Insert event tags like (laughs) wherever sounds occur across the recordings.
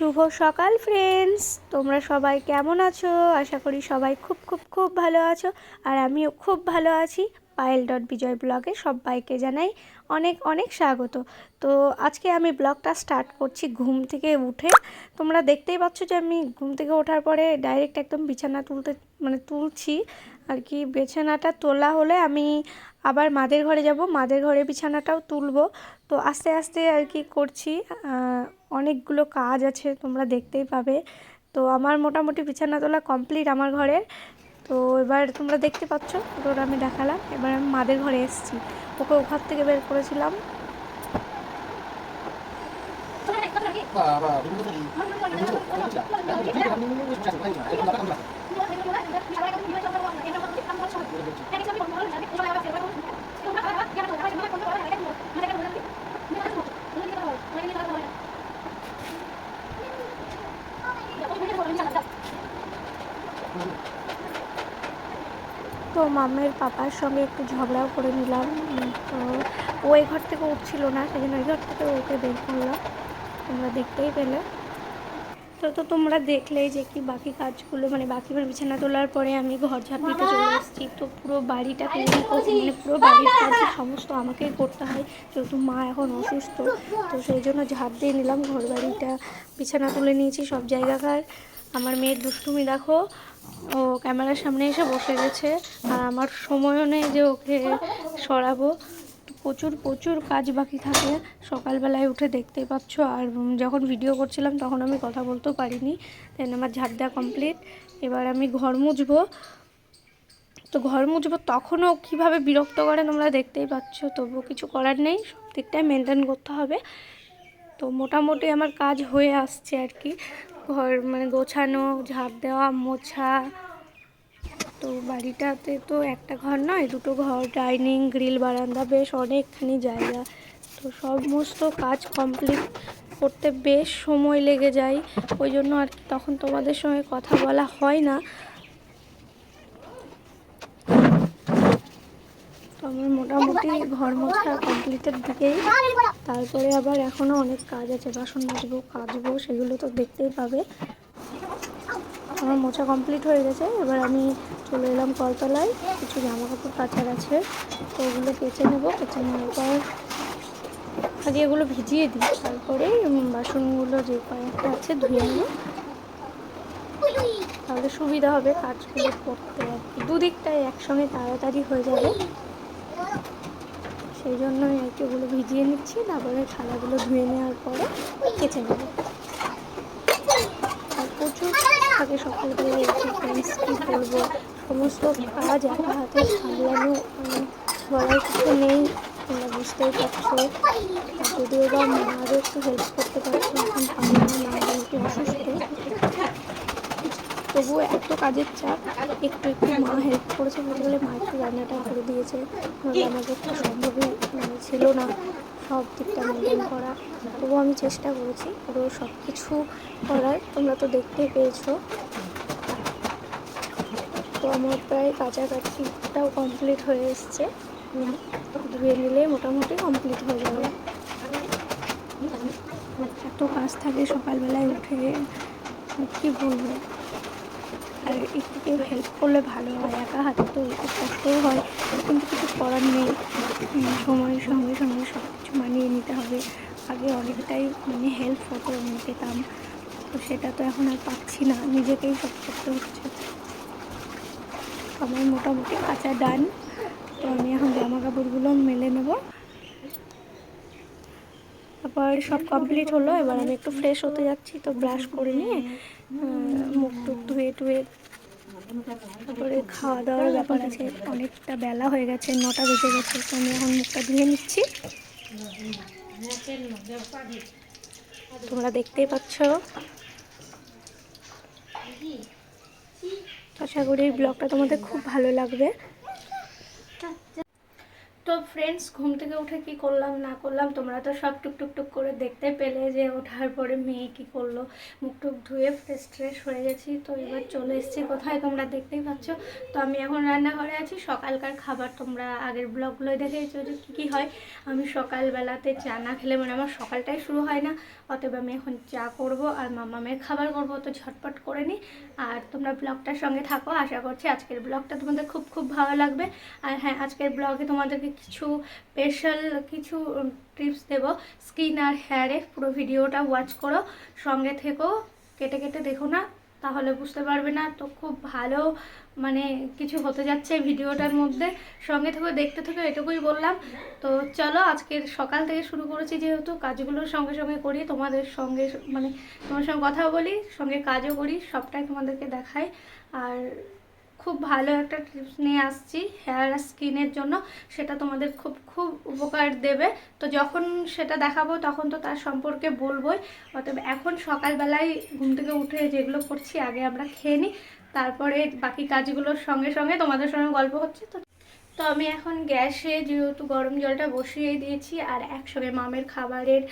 শুভ সকাল ফ্রেন্ডস তোমরা সবাই কেমন আছো? আশা করি সবাই খুব খুব খুব ভালো আছো। আর আমিও খুব ভালো আছি। পায়েল ডট বিজয় ব্লগে সবাইকে জানাই অনেক অনেক স্বাগত। তো আজকে আমি ব্লগটা স্টার্ট করছি ঘুম থেকে উঠে। তোমরা দেখতেই পাচ্ছ যে আমি ঘুম থেকে ওঠার পরে ডাইরেক্ট একদম বিছানা তুলতে মানে তুলছি। আর কি বিছানাটা তোলা হলে আমি আবার মাদের ঘরে যাব। মাদের ঘরে বিছানাটাও তুলবো। তো আস্তে আস্তে আর কি করছি। অনেকগুলো কাজ আছে, তোমরা দেখতেই পাবে। তো আমার মোটামুটি বিছানা তোলা কমপ্লিট আমার ঘরের তো এবার তোমরা দেখতে পাচ্ছ ওটা আমি দেখালাম। এবার আমি মাদের ঘরে এসেছি। ওকে ওখান থেকে বের করেছিলাম। তো মামের পাপার সঙ্গে একটু ঝগড়াও করে নিলাম। তো ও এই ঘর থেকে উঠছিল না সেই জন্য এই ঘর থেকে ওকে বের করলাম। তোমরা দেখতেই পেলে। তো তো তোমরা দেখলেই যে কি বাকি কাজগুলো মানে বাকি মানে বিছানা তোলার পরে আমি ঘর ঝাঁপ দিতে চলে এসেছি। তো পুরো বাড়িটা ক্লিন করছি মানে পুরো বাড়ির কাজ সমস্ত আমাকেই করতে হয়। যেহেতু মা এখন অসুস্থ তো সেই জন্য ঝাঁপ দিয়ে নিলাম। ঘর বাড়িটা বিছানা তুলে নিয়েছি সব জায়গাকার আমার মেয়ের দুষ্টুমি দেখো, ও ক্যামেরার সামনে এসে বসে গেছে, আর আমার সময়ও নেই যে ওকে সরাবো। প্রচুর প্রচুর কাজ বাকি থাকে, সকালবেলায় উঠে দেখতেই পাচ্ছ, আর যখন ভিডিও করছিলাম তখন আমি কথা বলতেও পারিনি দেন আমার ঝাড় দেওয়া কমপ্লিট এবার আমি ঘর মুছবো। তো ঘর মুছবো তখনও কীভাবে বিরক্ত করে তোমরা দেখতেই পাচ্ছ তবুও কিছু করার নেই, সব দিকটাই মেনটেন করতে হবে। তো মোটামুটি আমার কাজ হয়ে আসছে আর কি। ঘর মানে গোছানো, ঝাঁপ দেওয়া, মোছা। তো বাড়িটাতে তো একটা ঘর নয়, দুটো ঘর, ডাইনিং, গ্রিল বারান্দা, বেশ অনেকখানি জায়গা। তো সমস্ত কাজ কমপ্লিট করতে বেশ সময় লেগে যায়। ওই জন্য আর তখন তোমাদের সঙ্গে কথা বলা হয় না। তো আমার মোটামুটি ঘর মোছা কমপ্লিটের দিকেই। তারপরে আবার এখনও অনেক কাজ আছে, বাসন মাজবো, কাচবো, সেগুলো তো দেখতেই পাবে। আমার মোছা কমপ্লিট হয়ে গেছে, এবার আমি চলে এলাম কলতলায়। কিছু জামা কাপড় কাচার আছে, তো ওগুলো কেচে নেব। কেচে নেওয়ার পর আগে এগুলো ভিজিয়ে দিই, তারপরে বাসনগুলো যে কয়েকটা আছে ধুয়ে নেব। তাহলে সুবিধা হবে কাজগুলো করতে আর কি। দুদিকটাই একসঙ্গে তাড়াতাড়ি হয়ে যাবে। সেই আর কি ওগুলো ভিজিয়ে নিচ্ছি তারপরে থালাগুলো ধুয়ে নেওয়ার পরে কেচে নেব। আর প্রচুর থাকে সকালবেলায় উঠে ফ্রেন্ডস কী করব সমস্ত কাজ একা হাতে সামলানো উম, বলার কিছু নেই তোমরা বুঝতেই পারছ। যদিও বা মারও একটু হেল্প করতে পারছ এখন পারি না যেহেতু অসুস্থ তবুও এত কাজের চাপ, একটু একটু মা হেল্প করেছে বলতে গেলে মা একটু রান্নাটা করে দিয়েছে। আমাদের তো সম্ভবই ছিল না সব দিকটা মেনটেন করা। তবুও আমি চেষ্টা করেছি পুরো সব কিছু করার, তোমরা তো দেখতেই পেয়েছ। তো আমার প্রায় কাছাকাছিটাও কমপ্লিট হয়ে এসছে। ধুয়ে নিলে মোটামুটি কমপ্লিট হয়ে যাবে। এত কাজ থাকে সকালবেলায় উঠে কী বলব? আর একটু কেউ হেল্প করলে ভালো হয়, একা হাতে তো একটু কষ্টও হয়, কিন্তু কিছু করার নেই। সময়ের সঙ্গে সঙ্গে সব কিছু মানিয়ে নিতে হবে। আগে অনেকটাই মানে হেল্প হতো পেতাম। তো সেটা তো এখন আর পাচ্ছি না, নিজেকেই সব করতে হচ্ছে। আমার মোটামুটি কাঁচা ডান তো আমি এখন জামা কাপড়গুলো মেলে নেব। তারপর সব কমপ্লিট হলো, এবার আমি একটু ফ্রেশ হতে যাচ্ছি, তো ব্রাশ করে নিয়ে মুখ টুক ধুয়ে টুয়ে তারপরে খাওয়া দাওয়ার ব্যাপার আছে, অনেকটা বেলা হয়ে গেছে, নটা বেজে গেছে, তো আমি এখন মুখটা ধুয়ে নিচ্ছি। তোমরা দেখতেই পাচ্ছ। আশা করি ব্লগটা তোমাদের খুব ভালো লাগবে। তো ফ্রেন্ডস ঘুম থেকে উঠে কি করলাম, না করলাম, তোমরা তো সব টুক টুক করে দেখতে পেলে যে ওঠার পরে মেয়ে কি করল। মুখ টুক ধুয়ে ফ্রেশ ট্রেশ হয়ে গেছি, তো এবার চলে এসেছি কোথায় তোমরা দেখতেই পাচ্ছ। তো আমি এখন রান্নাঘরে আছি, সকালকার খাবার তোমরা আগের ব্লগগুলোই দেখেছ যে কী কী হয়। আমি সকালবেলাতে চা না খেলে মানে আমার সকালটাই শুরু হয় না, অতএব আমি এখন চা করব আর মামামের খাবার করব, তো ঝটপট করে নিই আর তোমরা ব্লগটার সঙ্গে থাকো, আশা করছি আজকের ব্লগটা তোমাদের খুব খুব ভালো লাগবে। আর হ্যাঁ আজকের ব্লগে তোমাদেরকে কিছু স্পেশাল কিছু টিপস দেব। স্কিন আর হেয়ারে পুরো ভিডিওটা ওয়াচ করো, সঙ্গে থেকেও কেটে কেটে দেখো না, তাহলে বুঝতে পারবে না তো খুব ভালো মানে কিছু হতে যাচ্ছে ভিডিওটার মধ্যে। সঙ্গে থেকে, দেখতে থেকে, এটুকুই বললাম। তো চলো, আজকের সকাল থেকে শুরু করেছি যেহেতু কাজগুলোর সঙ্গে সঙ্গে করি, তোমাদের সঙ্গে মানে তোমার সঙ্গে কথা বলি, সঙ্গে কাজও করি, সবটাই তোমাদেরকে দেখাই। আর খুব ভালো একটা টিপস নিয়ে আসছি হেয়ার আর স্কিনের জন্য। সেটা তোমাদের খুব খুব উপকার দেবে। তো যখন সেটা দেখাবো, তখন তো তার সম্পর্কে বলবোই। অতএব এখন সকালবেলায় ঘুম থেকে উঠে যেগুলো করছি, আগে আমরা খেয়ে নিই। তারপরে বাকি কাজগুলোর সঙ্গে সঙ্গে তোমাদের সঙ্গে গল্প হচ্ছে। তো তো আমি এখন গ্যাসে যেহেতু গরম জলটা বসিয়ে দিয়েছি, আর একসঙ্গে মামের খাবারের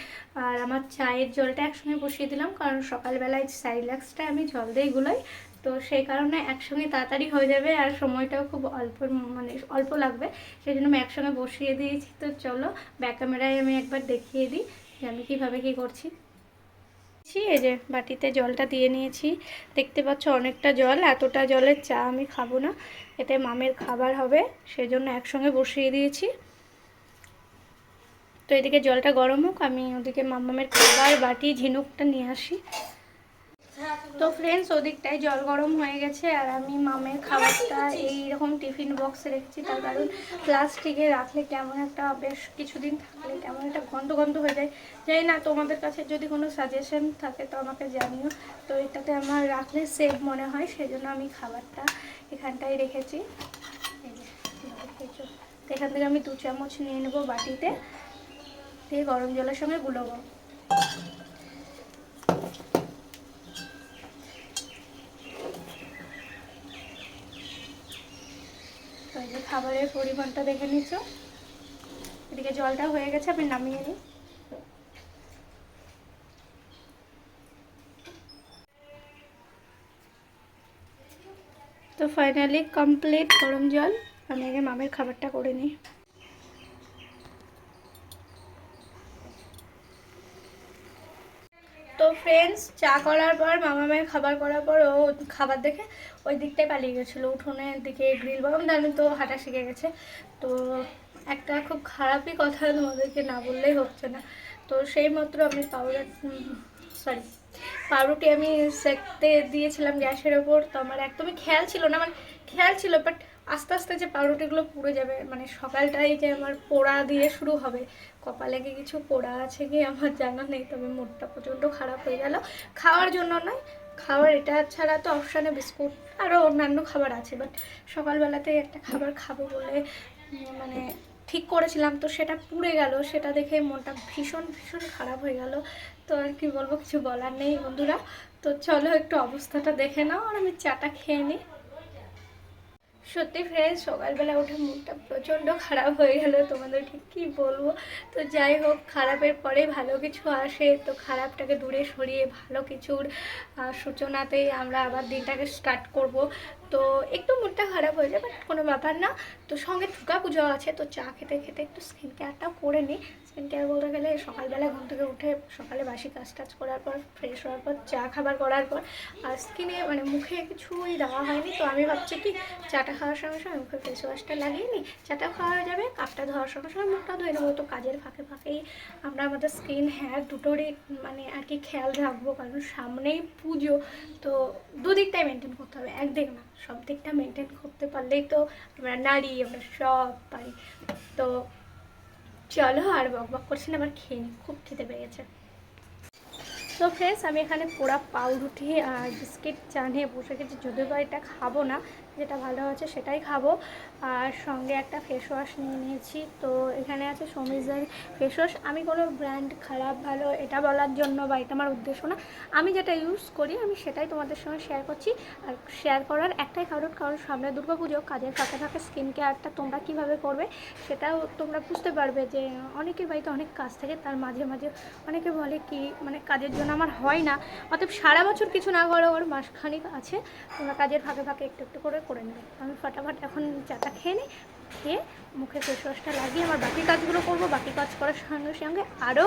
আর আমার চায়ের জলটা একসঙ্গে বসিয়ে দিলাম। কারণ সকালবেলায় সাইলাক্সটা আমি জল দিয়ে এগুলোই তো সেই কারণে একসঙ্গে তাড়াতাড়ি হয়ে যাবে আর সময়টাও খুব অল্প মানে অল্প লাগবে। সেই জন্য আমি একসঙ্গে বসিয়ে দিয়েছি। তো চলো ব্যাক ক্যামেরায় আমি একবার দেখিয়ে দিই যে আমি কীভাবে কী করছি। এই যে বাটিতে জলটা দিয়ে নিয়েছি। দেখতে পাচ্ছ অনেকটা জল, এতটা জলের চা আমি খাব না। এতে মামের খাবার হবে, সেজন্য একসঙ্গে বসিয়ে দিয়েছি। তো এদিকে জলটা গরম হোক, আমি ওদিকে মামামের খাবার, বাটি, ঝিনুকটা নিয়ে আসি। তো ফ্রেন্ডস ওদিকটায় জল গরম হয়ে গেছে আর আমি মামের খাবারটা এইরকম টিফিন বক্সে রেখেছি তার কারণ প্লাস্টিকে রাখলে কেমন একটা বেশ কিছুদিন থাকলে কেমন একটা গন্ধ গন্ধ হয়ে যায়। জানি না তোমাদের কাছে যদি কোনো সাজেশন থাকে তো আমাকে জানিও। তো এটাতে আমার রাখলে সেফ মনে হয় সেই জন্য আমি খাবারটা এখানটায় রেখেছি। এখান থেকে আমি দু চামচ নিয়ে নেব বাটিতে। দিয়ে গরম জলের সঙ্গে গুলোবো তো এই যে খাবারের পরিমাণটা দেখে নিচ্ছ। এদিকে জলটা হয়ে গেছে, আমি নামিয়ে নিই। তো ফাইনালি কমপ্লিট গরম জল, আমি আগে মামের খাবারটা করে নিই। ফ্রেন্ডস চা করার পর মামা মায়ের খাবার করার পর ও খাবার দেখে ওই দিকটায় পালিয়ে গেছিল। উঠোনের দিকে গ্রিল বাগান জানি তো হাঁটা শিখে গেছে। তো একটা খুব খারাপই কথা তোমাদেরকে না বললেই হচ্ছে না। তো সেই মাত্র আমি পাউডার সরি পাউরুটি আমি সেকতে দিয়েছিলাম গ্যাসের ওপর। তো আমার একদমই খেয়াল ছিল না মানে খেয়াল ছিল বাট আস্তে আস্তে যে পাউরুটিগুলো পুড়ে যাবে মানে সকালটাই যে আমার পোড়া দিয়ে শুরু হবে কপালে কি কিছু পোড়া আছে কি আমার জানা নেই, তবে মুডটা প্রচণ্ড খারাপ হয়ে গেল। খাওয়ার জন্য নয়, খাওয়ার এটা ছাড়া তো অপশানে বিস্কুট আরও অন্যান্য খাবার আছে বাট সকালবেলাতে একটা খাবার খাব বলে মানে ঠিক করেছিলাম তো সেটা পুড়ে গেল, সেটা দেখে মনটা ভীষণ ভীষণ খারাপ হয়ে গেল। তো আর কি বলব, কিছু বলার নেই বন্ধুরা। তো চলো একটু অবস্থাটা দেখে নাও, আর আমি চাটা খেয়ে নিই। সত্যি ফ্রেন্ড সকালবেলা উঠে মুডটা প্রচণ্ড খারাপ হয়ে গেল তোমাদেরকে কি বলব? তো যাই হোক, খারাপের পরে ভালো কিছু আসে, তো খারাপটাকে দূরে সরিয়ে ভালো কিছুর সূচনাতেই আমরা আবার দিনটাকে স্টার্ট করব। তো একটু মুডটা খারাপ হয়ে যায় বাট কোনো ব্যাপার না। তো সঙ্গে দুর্গা পুজো আছে, তো চা খেতে খেতে একটু স্কিন কেয়ারটাও করে নিই স্কিন বলতে গেলে সকালবেলা ঘুম থেকে উঠে সকালে বাসি কাজ টাজ করার পর ফ্রেশ হওয়ার পর, চা খাবার করার পর, আর স্কিনে মানে মুখে কিছুই দেওয়া হয়নি। তো আমি ভাবছি কি, চাটা খাওয়ার সঙ্গে সঙ্গে মুখে ফেস ওয়াশটা লাগিয়ে নিই। চাটা খাওয়া হয়ে যাবে, কাপটা ধোয়ার সঙ্গে সঙ্গে মুখটা ধুয়ে নেব। তো কাজের ফাঁকে ফাঁকেই আমরা আমাদের স্কিন হেয়ার দুটোরই মানে আর কি খেয়াল রাখব, কারণ সামনেই পুজো। তো দুদিকটাই মেনটেন করতে হবে, একদিক না সব দিকটা মেনটেন করতে পারলেই তো আমরা নারী, আমরা সব পারি। তো চলো আর বক বক করছি না, আবার খেয়ে নিই খুব খেতে পেয়ে গেছে। তো ফ্রেন্ডস আমি এখানে পোড়া পাউরুটি আর বিস্কিট চা বসে গেছি, যদিও বা এটা খাব না যেটা ভালো আছে সেটাই খাব। আর সঙ্গে একটা ফেস ওয়াশ নিয়ে নিয়েছি। তো এখানে আছে সমিজের ফেস ওয়াশ আমি কোনো ব্র্যান্ড খারাপ, ভালো, এটা বলার জন্য বা এটা আমার উদ্দেশ্য না। আমি যেটা ইউজ করি, আমি সেটাই তোমাদের সঙ্গে শেয়ার করছি। আর শেয়ার করার একটাই কারণ কারণ সামনে দুর্গা পুজো কাজের ফাঁকে ফাঁকে স্কিন কেয়ারটা তোমরা কীভাবে করবে সেটাও তোমরা বুঝতে পারবে যে অনেকের বাড়িতে অনেক কাজ থাকে, তার মাঝে মাঝে অনেকে বলে কি মানে কাজের জন্য আমার হয় না। অতএব সারা বছর কিছু না করেও ওর মাসখানিক আছে। তোমরা কাজের ফাঁকে ফাঁকে একটু একটু করে করে নেবে। আমি ফটাফট এখন চাটা খেয়ে নিই খেয়ে মুখে ফেস ওয়াশটা লাগিয়ে আমার বাকি কাজগুলো করব। বাকি কাজ করার সঙ্গে সঙ্গে আরও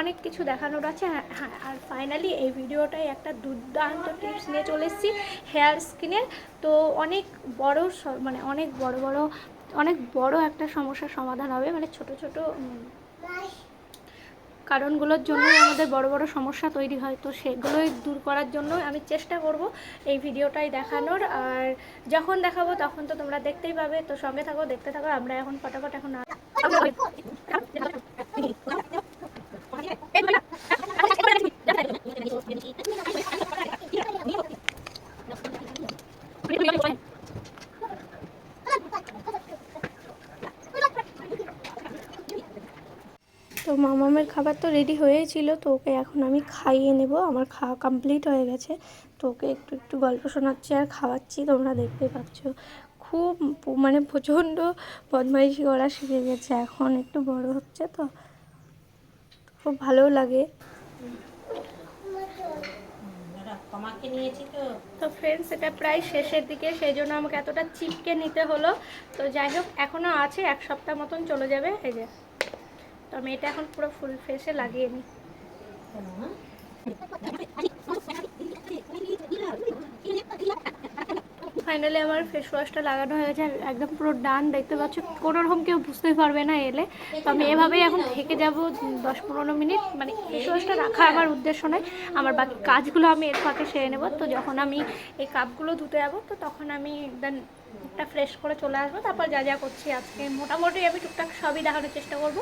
অনেক কিছু দেখানোর আছে। হ্যাঁ হ্যাঁ আর ফাইনালি এই ভিডিওটাই একটা দুর্দান্ত টিপস নিয়ে চলে এসেছি হেয়ার স্কিনের তো অনেক বড় মানে অনেক বড় বড়, অনেক বড় একটা সমস্যার সমাধান হবে। মানে ছোট ছোট কারণগুলোর জন্যই আমাদের বড় বড় সমস্যা তৈরি হয়। তো সেগুলোই দূর করার জন্য আমি চেষ্টা করব এই ভিডিওটাই দেখানোর। আর যখন দেখাবো তখন তো তোমরা দেখতেই পাবে। তো সঙ্গে থাকো, দেখতে থাকো, আমরা এখন ফটাফট এখন তো (laughs) মামামের খাবার তো রেডি হয়েই ছিল তো ওকে এখন আমি খাইয়ে নেব। আমার খাওয়া কমপ্লিট হয়ে গেছে তো ওকে একটু একটু গল্প শোনাচ্ছি আর খাওয়াচ্ছি তোমরা দেখতে পাচ্ছ। খুব মানে প্রচণ্ড বদমাইশি করা শিখে গেছে এখন একটু বড় হচ্ছে তো। খুব ভালো লাগে। তোমাকে নিয়েছি তো। তো ফ্রেন্ডস এটা প্রায় শেষের দিকে সেই জন্য আমাকে এতটা চিপকে নিতে হলো। তো যাই হোক এখনও আছে এক সপ্তাহ মতন চলে যাবে এই যে। তো আমি এটা এখন পুরো ফুল ফেসে লাগিয়ে নিই। ফাইনালি আমার ফেস ওয়াশটা লাগানো হয়ে গেছে একদম পুরো ডান দেখতে পাচ্ছ? কোনো রকম কেউ বুঝতেই পারবে না এলে। তো আমি এভাবেই এখন থেকে যাব দশ পনেরো মিনিট। মানে ফেস ওয়াশটা রাখা আমার উদ্দেশ্য নয়। আমার বাকি কাজগুলো আমি এর ফাঁকে সেরে নেব। তো যখন আমি এই কাপগুলো ধুতে যাব, তো তখন আমি দেন একটা ফ্রেশ করে চলে আসব। তারপর যা যা করছি আজকে, মোটামুটি আমি টুকটাক সবই দেখানোর চেষ্টা করব।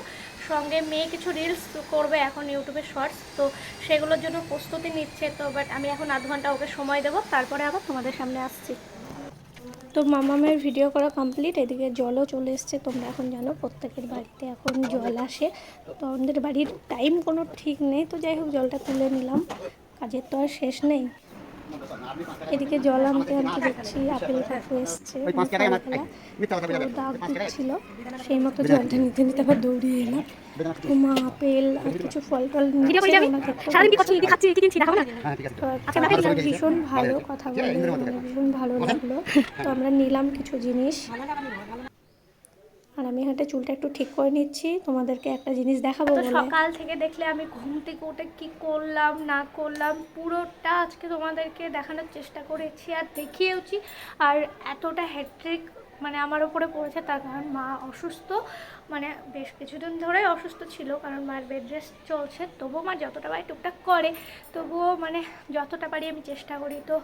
সঙ্গে মেয়ে কিছু রিলস করবে এখন ইউটিউবে শর্টস তো সেগুলোর জন্য প্রস্তুতি নিচ্ছে, তো বাট আমি এখন আধ ঘণ্টা ওকে সময় দেবো, তারপরে আবার তোমাদের সামনে আসছি। তো মামামের ভিডিও করা কমপ্লিট এদিকে জলও চলে এসছে, তোমরা এখন জানো প্রত্যেকের বাড়িতে এখন জল আসে, তো আমাদের বাড়ির টাইম কোনো ঠিক নেই, তো যাই হোক, জলটা তুলে নিলাম, কাজের তো আর শেষ নেই। এদিকে জল আনতে আনতে দেখছি আপেল কাকু এসছে দাগ দিচ্ছিল সেই মতো জলটা নিতে নিতে আবার দৌড়িয়ে এলাম। তো মা আপেল আর কিছু ফল টল হ্যাঁ ভীষণ ভালো কথা বলে ভীষণ ভালো লাগল। তো আমরা নিলাম কিছু জিনিস। আর আমি হাতে চুলটা একটু ঠিক করে নিচ্ছি তোমাদেরকে একটা জিনিস দেখাবো সকাল থেকে দেখলে আমি ঘুম থেকে উঠে কি করলাম না করলাম পুরোটা আজকে তোমাদেরকে দেখানোর চেষ্টা করেছি আর দেখিয়েওছি। আর এতটা হ্যাট্রিক মানে আমার ওপরে পড়েছে তার কারণ মা অসুস্থ। মানে বেশ কিছুদিন ধরেই অসুস্থ ছিল কারণ মায়ের বেড রেস্ট চলছে। তবুও মা যতটা পারি টুকটাক করে, তবুও মানে যতটা পারি আমি চেষ্টা করি। তো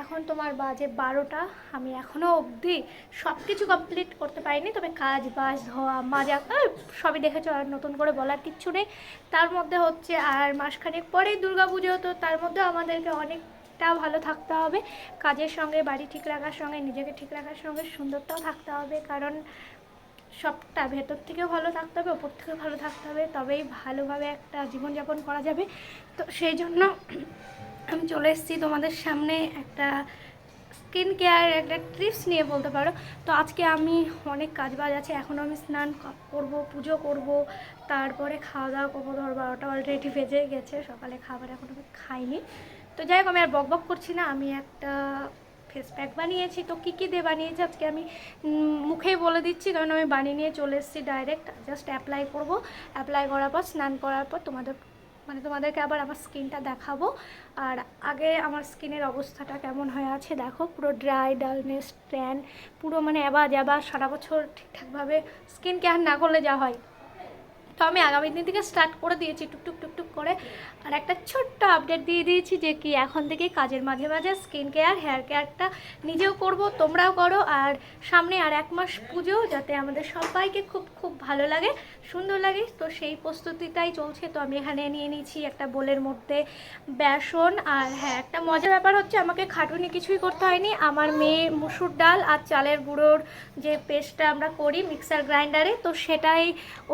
এখন তোমার বাজে বারোটা, আমি এখনও অবধি সব কিছু কমপ্লিট করতে পারিনি। তবে কাজ বাজ ধোয়া, মাজা সবই দেখেছ আর নতুন করে বলার কিচ্ছু নেই। তার মধ্যে হচ্ছে আর মাসখানেক পরেই দুর্গা পুজো তো তার মধ্যে আমাদেরকে অনেকটা ভালো থাকতে হবে। কাজের সঙ্গে, বাড়ি ঠিক রাখার সঙ্গে, নিজেকে ঠিক রাখার সঙ্গে সুন্দরটাও থাকতে হবে। কারণ সবটা ভেতর থেকেও ভালো থাকতে হবে, ওপর থেকেও ভালো থাকতে হবে। তবেই ভালোভাবে একটা জীবনযাপন করা যাবে। তো সেই জন্য আমি চলে এসেছি তোমাদের সামনে একটা স্কিন কেয়ার একটা ট্রিপস নিয়ে বলতে পারো। তো আজকে আমি অনেক কাজ বাজ আছে এখনও আমি স্নান করব, পুজো করব। তারপরে খাওয়া দাওয়া করব। ধর বারোটা অলরেডি বেজে গেছে, সকালে খাবার এখন আমি খাইনি। তো যাই হোক, আমি আর বক বক করছি না, আমি একটা ফেস প্যাক বানিয়েছি। তো কী কী দিয়ে বানিয়েছি আজকে আমি মুখেই বলে দিচ্ছি, কারণ আমি বানিয়ে নিয়ে চলে এসেছি ডাইরেক্ট জাস্ট অ্যাপ্লাই করব। অ্যাপ্লাই করার পর, স্নান করার পর তোমাদের মানে তোমাদেরকে আবার আমার স্কিনটা দেখাবো। আর আগে আমার স্কিনের অবস্থাটা কেমন হয়ে আছে, দেখো, পুরো ড্রাই ডালনেস ট্যান পুরো মানে অ্যাবা জ্যাবা সারা বছর ঠিকঠাকভাবে স্কিন কেয়ার না করলে যা হয়। তো আমি আগামী দিন থেকে স্টার্ট করে দিয়েছি, টুকটুক টুকটুক করে। আর একটা ছোট্ট আপডেট দিয়ে দিয়েছি যে কি এখন থেকে কাজের মাঝে মাঝে স্কিন কেয়ার হেয়ার কেয়ারটা নিজেও করব, তোমরাও করো। আর সামনে আর এক মাস পুজো যাতে আমাদের সবাইকে খুব খুব ভালো লাগে, সুন্দর লাগে। তো সেই প্রস্তুতিটাই চলছে। তো আমি এখানে নিয়ে নিয়েছি একটা বোলের মধ্যে বেসন। আর হ্যাঁ একটা মজার ব্যাপার হচ্ছে আমাকে খাটুনি কিছুই করতে হয়নি। আমার মেয়ে মুসুর ডাল আর চালের গুঁড়োর যে পেস্টটা আমরা করি মিক্সার গ্রাইন্ডারে তো সেটাই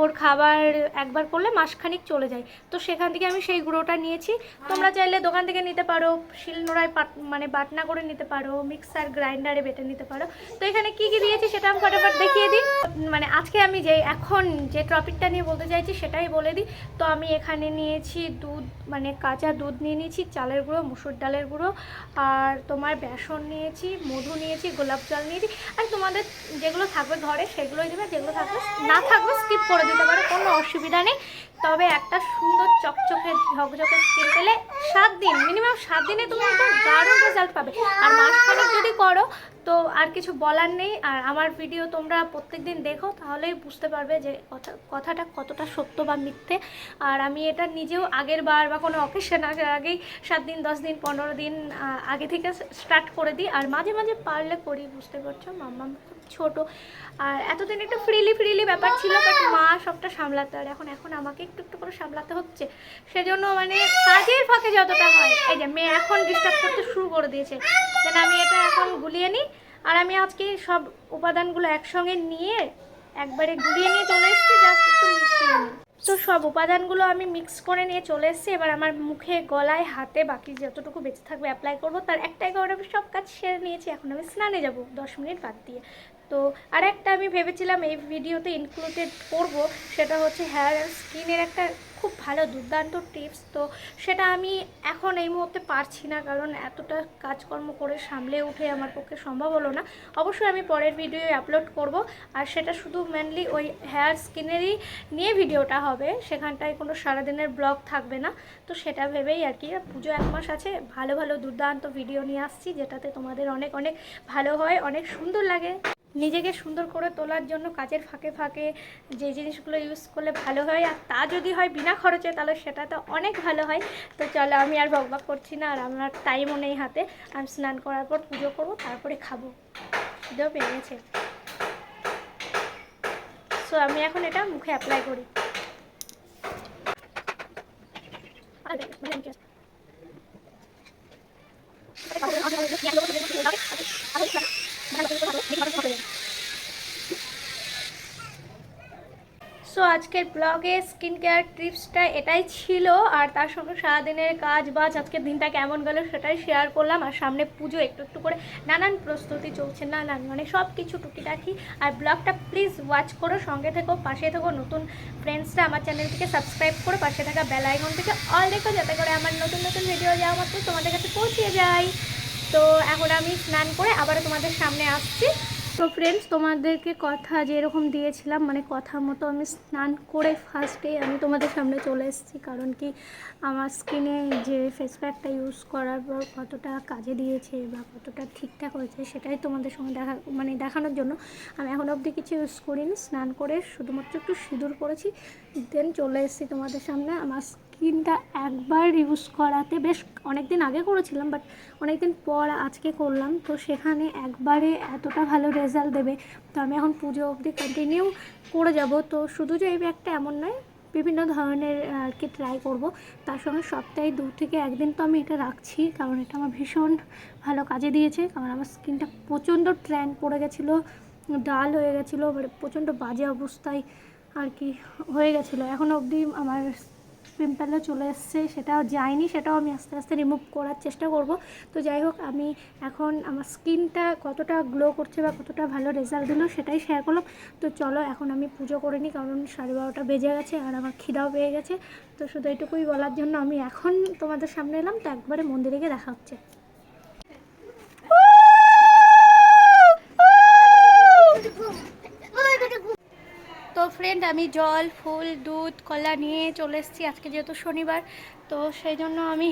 ওর খাবার একবার করলে মাসখানিক চলে যায়। তো সেখান থেকে আমি সেই গুঁড়োটা নিয়েছি। তোমরা চাইলে দোকান থেকে নিতে পারো, শিলনোড়ায় পাট মানে বাটনা করে নিতে পারো, মিক্সার গ্রাইন্ডারে বেটে নিতে পারো। তো এখানে কি কি দিয়েছি সেটা আমি ফটাফট দেখিয়ে দিই। মানে আজকে আমি যে, এখন যে টপিকটা নিয়ে বলতে চাইছি সেটাই বলে দিই। তো আমি এখানে নিয়েছি দুধ মানে কাঁচা দুধ নিয়ে নিয়েছি, চালের গুঁড়ো, মুসুর ডালের গুঁড়ো। আর তোমার বেসন নিয়েছি, মধু নিয়েছি, গোলাপ জল নিয়েছি। আর তোমাদের যেগুলো থাকবে ঘরে সেগুলোই দেবে, যেগুলো থাকবে না থাকবে স্কিপ করে দিতে পারো, কোনো অসুবিধা নেই। তবে একটা সুন্দর চকচকে ঝকঝকে স্কিন পেলে সাত দিন মিনিমাম সাত দিনে তুমি একটা দারুণ রেজাল্ট পাবে। আর মাসখানেক যদি করো, তো আর কিছু বলার নেই। আর আমার ভিডিও তোমরা প্রত্যেক দিন দেখো, তাহলেই বুঝতে পারবে যে কথা, কথাটা কতটা সত্য বা মিথ্যে। আর আমি এটা নিজেও আগের বার বা কোনো অকেশন আগে, আগেই সাত দিন, দশ দিন, পনেরো দিন আগে থেকে স্টার্ট করে দিই। আর মাঝে মাঝে পারলে করি, বুঝতে পারছ? মাম্মা ছোট। আর এতদিন একটু ফ্রিলি ফ্রিলি ব্যাপার ছিল বাট মা! সবটা সামলাতে আর এখন এখন আমাকে একটু একটু করে সামলাতে হচ্ছে। সেজন্য মানে কাজের ফাঁকে যতটা হয় এই যে মেয়ে এখন ডিস্টার্ব করতে শুরু করে দিয়েছে যেন আমি এটা এখন গুলিয়ে নিই। আর আমি আজকে সব উপাদানগুলো একসঙ্গে নিয়ে একবারে গুলিয়ে নিয়ে চলে এসেছি জাস্ট একটু মিশিয়ে নিই। তো সব উপাদানগুলো আমি মিক্স করে নিয়ে চলে এসেছি। এবার আমার মুখে, গলায়, হাতে বাকি যতটুকু বেঁচে থাকবে অ্যাপ্লাই করব, তার একটা এগারোটা আমি সব কাজ সেরে নিয়েছি। এখন আমি স্নানে যাব দশ মিনিট বাদ দিয়ে। তো আর একটা আমি ভেবেছিলাম এই ভিডিওতে ইনক্লুডেড করব, সেটা হচ্ছে হেয়ার অ্যান্ড স্কিনের একটা খুব ভালো দুর্দান্ত টিপস তো সেটা আমি এখন এই মুহূর্তে পারছি না, কারণ এতটা কাজকর্ম করে সামলে উঠে আমার পক্ষে সম্ভব হলো না। অবশ্যই আমি পরের ভিডিও আপলোড করব, আর সেটা শুধু মেনলি ওই হেয়ার স্কিনেরই নিয়ে ভিডিওটা হবে। সেখানটায় কোনো সারাদিনের ব্লগ থাকবে না, তো সেটা ভেবেই আর কি, পুজো এক মাস আছে, ভালো ভালো দুর্দান্ত ভিডিও নিয়ে আসছি, যেটাতে তোমাদের অনেক অনেক ভালো হয়, অনেক সুন্দর লাগে। নিজেকে সুন্দর করে তোলার জন্য কাজের ফাঁকে ফাঁকে যে জিনিসগুলো ইউজ করলে ভালো হয়, আর তা যদি হয় বিনা খরচে, তাহলে সেটা তো অনেক ভালো হয়। তো চলো আমি আর বকবাক করছি না, আর আমার টাইমও নেই হাতে। আমি স্নান করার পর পুজো করব, তারপরে খাব। খিদেও পেয়ে গেছে। সো আমি এখন এটা মুখে অ্যাপ্লাই করি আরে, মানে আমি কি- সো আজকের ব্লগে স্কিন কেয়ার টিপসটা এটাই ছিল। আর তার সঙ্গে সারাদিনের কাজ বাজ, আজকের দিনটা কেমন গেল সেটাই শেয়ার করলাম। আর সামনে পুজো, একটু একটু করে নানান প্রস্তুতি চলছে, নানান মানে সব কিছু টুকিটাকি। আর ব্লগটা প্লিজ ওয়াচ করো, সঙ্গে থেকো, পাশে থেকো, নতুন ফ্রেন্ডসরা আমার চ্যানেলটিকে সাবস্ক্রাইব করো, পাশে থাকা বেল আইকন থেকে অল দেখো, যাতে করে আমার নতুন নতুন ভিডিও যাওয়া মাত্র তোমাদের কাছে পৌঁছে যায়। তো এখন আমি স্নান করে আবারও তোমাদের সামনে আসছি। তো ফ্রেন্ডস তোমাদেরকে কথা যেরকম দিয়েছিলাম মানে কথা মতো আমি স্নান করে ফার্স্টে আমি তোমাদের সামনে চলে এসেছি। কারণ কি, আমার স্কিনে যে ফেস প্যাকটা ইউজ করার পর কতটা কাজে দিয়েছে বা কতটা ঠিকঠাক হয়েছে সেটাই তোমাদের সঙ্গে দেখা মানে দেখানোর জন্য আমি এখন অবধি কিছু ইউজ করিনি। স্নান করে শুধুমাত্র একটু সিঁদুর করেছি দেন চলে এসেছি তোমাদের সামনে। আমার স্কিনটা একবার ইউজ করাতে বেশ অনেক দিন আগে করেছিলাম বাট অনেক দিন পর আজকে করলাম। তো সেখানে একবারে এতটা ভালো রেজাল্ট দেবে। তো আমি এখন পুজো অবধি কন্টিনিউ করে যাব। তো শুধু যে এই ব্যাগটা এমন নয়, বিভিন্ন ধরনের আর কি ট্রাই করব। তার সঙ্গে সপ্তাহে দু থেকে একদিন তো আমি এটা রাখছি, কারণ এটা আমার ভীষণ ভালো কাজে দিয়েছে। কারণ আমার স্কিনটা প্রচণ্ড ট্র্যান পড়ে গেছিল, ডাল হয়ে গেছিল মানে প্রচণ্ড বাজে অবস্থায় আর কি হয়ে গেছিল। এখনও অবধি আমার পিম্পলও চলে এসছে সেটাও যায়নি, সেটাও আমি আস্তে আস্তে রিমুভ করার চেষ্টা করব। তো যাই হোক, আমি এখন আমার স্কিনটা কতটা গ্লো করছে বা কতটা ভালো রেজাল্ট দিল সেটাই শেয়ার করলাম। তো চলো, এখন আমি পুজো করে নিই, কারণ সাড়ে বারোটা বেজে গেছে আর আমার খিদাও পেয়ে গেছে। তো শুধু এটুকুই বলার জন্য আমি এখন তোমাদের সামনে এলাম, তো একবারে মন্দিরে গিয়ে দেখা হচ্ছে। তো ফ্রেন্ড আমি জল, ফুল, দুধ, কলা নিয়ে চলে এসেছি আজকে যেহেতু শনিবার। তো সেই জন্য আমি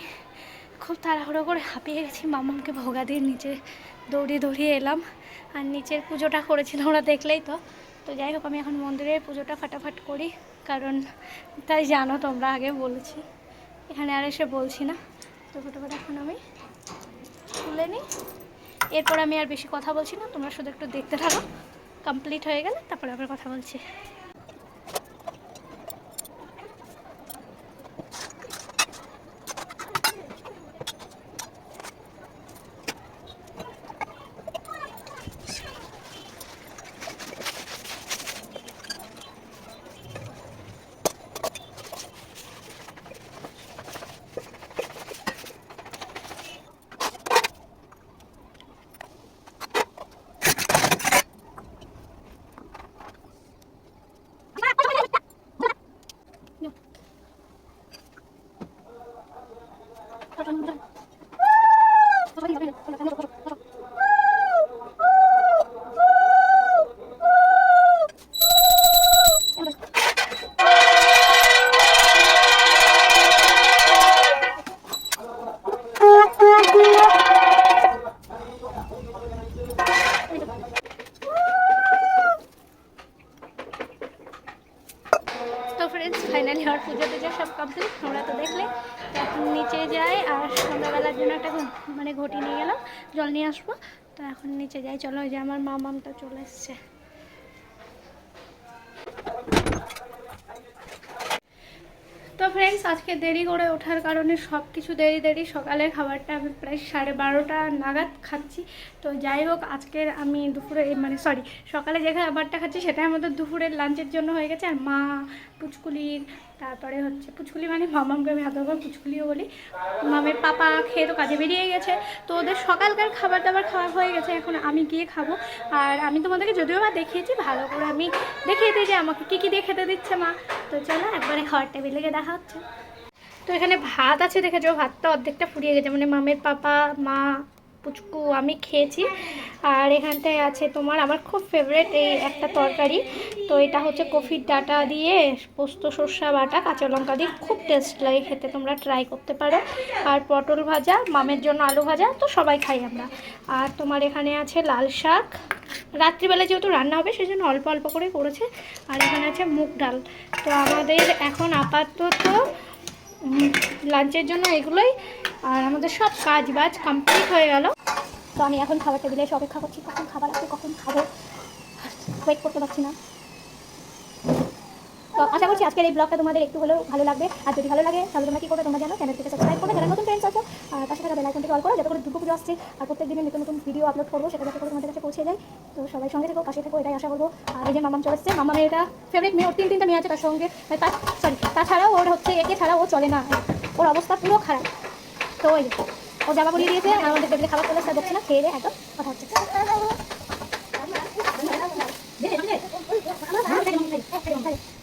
খুব তাড়াহুড়ো করে হাঁপিয়ে গেছি। মামাকে ভোগা দিয়ে নিচে দৌড়িয়ে দৌড়িয়ে এলাম। আর নিচের পুজোটা করেছিলাম ওরা দেখলেই তো। তো যাই হোক, আমি এখন মন্দিরের পুজোটা ফাটাফাট করি। কারণ তাই জানো তোমরা আগে বলেছি। এখানে আর এসে বলছি না। তো ফটোফট এখন আমি তুলে নিই। এরপর আমি আর বেশি কথা বলছি না। তোমরা শুধু একটু দেখতে থাকো। কমপ্লিট হয়ে গেলে তারপরে আবার কথা বলছি। তো এখন নিচে যাই। চলো যে আমার মা মামটা চলে এসছে। তো ফ্রেন্ডস আজকে দেরি করে ওঠার কারণে সব কিছু দেরি দেরি। সকালের খাবারটা আমি প্রায় সাড়ে বারোটা নাগাদ খাচ্ছি। তো যাই হোক, আজকের আমি দুপুরে মানে সরি সকালে যে খাবারটা খাচ্ছি সেটা আমাদের দুপুরের লাঞ্চের জন্য হয়ে গেছে। আর মা, পুচকুলির তারপরে হচ্ছে পুচকুলি মানে মামামকে আমি হাতে পুচকুলিও বলি। মামের পাপা খেয়ে তো কাজে বেরিয়ে গেছে। তো ওদের সকালকার খাবার দাবার খাওয়া হয়ে গেছে, এখন আমি গিয়ে খাব। আর আমি তোমাদেরকে যদিও বা দেখিয়েছি, ভালো করে আমি দেখিয়ে দিই যে আমাকে কী কী দিয়ে খেতে দিচ্ছে মা। তো চলো, একবারে খাওয়ার টেবিলে গিয়ে দেখা হচ্ছে। তো এখানে ভাত আছে দেখেছ, ভাতটা অর্ধেকটা ফুরিয়ে গেছে মানে মামের পাপা, মা পুচকু আমি খেয়েছি। আর এখানটায় আছে তোমার আমার খুব ফেভারেট এই একটা তরকারি। তো এটা হচ্ছে কফির ডাটা দিয়ে পোস্ত, সর্ষা, বাটা, কাঁচা লঙ্কা দিয়ে খুব টেস্ট লাগে খেতে, তোমরা ট্রাই করতে পারো। আর পটল ভাজা, মামের জন্য আলু ভাজা, তো সবাই খাই আমরা। আর তোমার এখানে আছে লাল শাক। রাত্রিবেলা যেহেতু রান্না হবে সেই জন্য অল্প অল্প করে করেছে। আর এখানে আছে মুগ ডাল। তো আমাদের এখন আপাতত লাঞ্চের জন্য এগুলোই। আর আমাদের সব কাজ বাজ কমপ্লিট হয়ে গেল। তো আমি এখন খাবার টেবিলে এসে অপেক্ষা করছি, কখন খাবার আছে, কখন খাব? ওয়েট করতে পারছি না। তো আশা করছি আজকের এই ব্লগটা তোমাদের একটু হলেও ভালো লাগবে আর যদি ভালো লাগে তাহলে তোমরা কী করবে তোমরা জানো চ্যানেলটিকে সাবস্ক্রাইব করবে যারা নতুন ফ্রেন্ডস আছো আর পাশে থাকা বেল আইকনটিকে অল করো যাতে করে দুটো পুজো আসছে আর প্রত্যেক দিনের নতুন নতুন ভিডিও আপলোড করব সেটা যাতে করে তোমাদের কাছে পৌঁছে যায় তো সবাই সঙ্গে থেকো পাশে থেকো এটাই আশা করব আর এই যে মামাম চলে এসছে মামামের এটা ফেভারিট মেয়ে ওর তিন তিনটা মেয়ে আছে তার সঙ্গে সরি তাছাড়াও ওর হচ্ছে একে ছাড়া ও চলে না ওর অবস্থা পুরো খারাপ তো ওই ও জামা বলিয়ে দিয়েছে আর আমাদের দেখলে খাবার এসে দেখছে না খেয়ে একদম কথা হচ্ছে